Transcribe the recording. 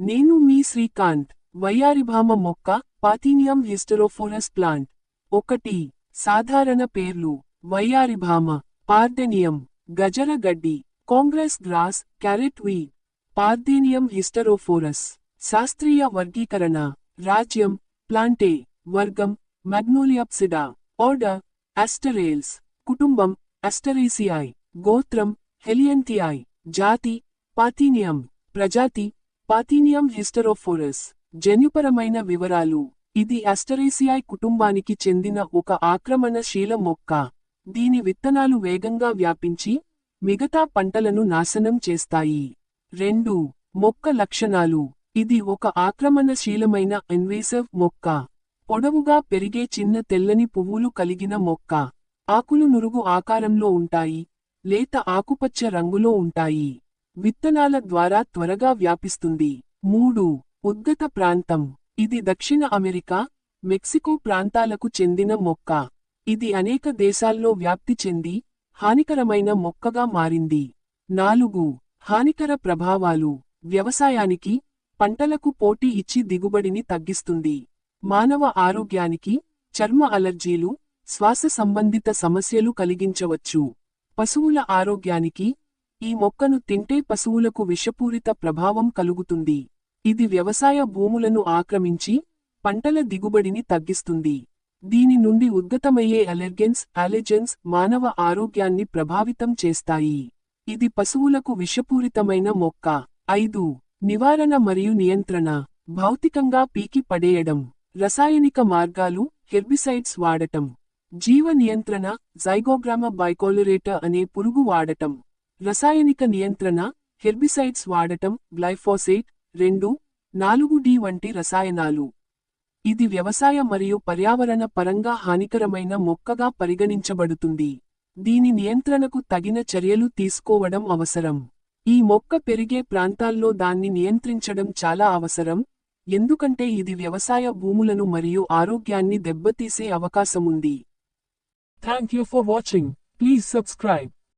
నేను మీ శ్రీకాంత్ వయ్యారిభామ మొక్క పాథీనియం హిస్టరోఫోరస్ ప్లాంట్. ఒకటి సాధారణ పేర్లు వయ్యారిభామ పార్డెనియం గజరగడ్డి Congress grass carrot we. Parthenium hysterophorus శాస్త్రీయ వర్గీకరణ రాజ్యం ప్లాంటే వర్గం మగ్నోలియప్సిడా ఆర్డర్ అస్టరేల్స్ కుటుంబం అస్టరేసియాయ్ గోత్రం హెలియంతియాయ్ జాతి పాథీనియం ప్రజాతి పాథీనియం హిస్టరోఫోరస్ జన్యుపరమైన వివరాలు. ఇది అస్టరేసియాయ్ కుటుంబానికి చెందిన ఒక ఆక్రమణశీల మొక్క. దీని విత్తనాలు వేగంగా వ్యాపించి మిగతా పంటలను నాశనం చేస్తాయి. రెండు మొక్క లక్షణాలు. ఇది ఒక ఆక్రమణశీలమైన ఇన్వేసివ్ మొక్క. పొడవుగా పెరిగే చిన్న తెల్లని పువ్వులు కలిగిన మొక్క. ఆకులు నురుగు ఆకారంలో ఉంటాయి. లేత ఆకుపచ్చ రంగులో ఉంటాయి. విత్తనాల ద్వారా త్వరగా వ్యాపిస్తుంది. మూడు. ఉద్గత ప్రాంతం. ఇది దక్షిణ అమెరికా మెక్సికో ప్రాంతాలకు చెందిన మొక్క. ఇది అనేక దేశాల్లో వ్యాప్తి చెంది హానికరమైన మొక్కగా మారింది. నాలుగు. హానికర ప్రభావాలు. వ్యవసాయానికి పంటలకు పోటీ ఇచ్చి దిగుబడిని తగ్గిస్తుంది. మానవ ఆరోగ్యానికి చర్మ అలర్జీలు శ్వాస సంబంధిత సమస్యలు కలిగించవచ్చు. పశువుల ఆరోగ్యానికి ఈ మొక్కను తింటే పశువులకు విషపూరిత ప్రభావం కలుగుతుంది. ఇది వ్యవసాయ భూములను ఆక్రమించి పంటల దిగుబడిని తగ్గిస్తుంది. దీని నుండి ఉద్గతమయ్యే అలెర్గెన్స్ అలెజెన్స్ మానవ ఆరోగ్యాన్ని ప్రభావితం చేస్తాయి. ఇది పశువులకు విషపూరితమైన మొక్క. ఐదు. నివారణ మరియు నియంత్రణ. భౌతికంగా పీకి పడేయడం. రసాయనిక మార్గాలు హెర్బిసైడ్స్ వాడటం. జీవ నియంత్రణ జైగోగ్రామ బైకోలరేటర్ అనే పురుగు వాడటం. రసాయనిక నియంత్రణ హెర్బిసైడ్స్ వాడటం గ్లైఫోసేట్ రెండు నాలుగు డి వంటి రసాయనాలు. ఇది వ్యవసాయ మరియు పర్యావరణ పరంగా హానికరమైన మొక్కగా పరిగణించబడుతుంది. దీని నియంత్రణకు తగిన చర్యలు తీసుకోవడం అవసరం. ఈ మొక్క పెరిగే ప్రాంతాల్లో దాన్ని నియంత్రించడం చాలా అవసరం. ఎందుకంటే ఇది వ్యవసాయ భూములను మరియు ఆరోగ్యాన్ని దెబ్బతీసే అవకాశముంది. Thank you for watching please subscribe